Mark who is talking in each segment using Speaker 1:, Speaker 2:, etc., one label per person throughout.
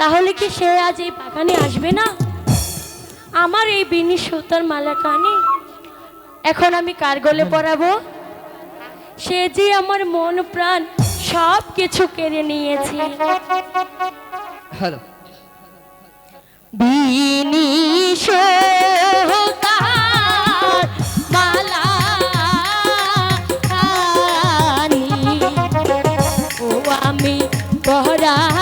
Speaker 1: তাহলে কি সে আজ এই বাগানে আসবে না? আমার এই বিনি সুতার মালা কানে। এখন আমি কার গলে পরাবো। সে যে আমার মন প্রাণ সব কিছু কেড়ে নিয়েছে।
Speaker 2: হ্যালো।
Speaker 1: বিনি আমি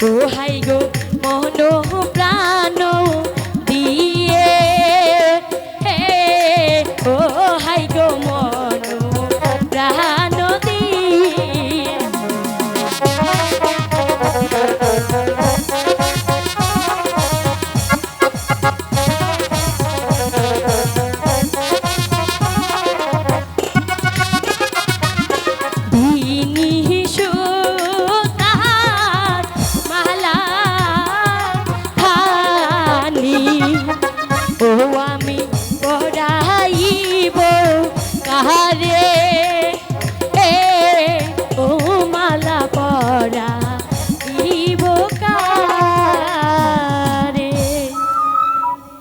Speaker 1: দুহাই a mí.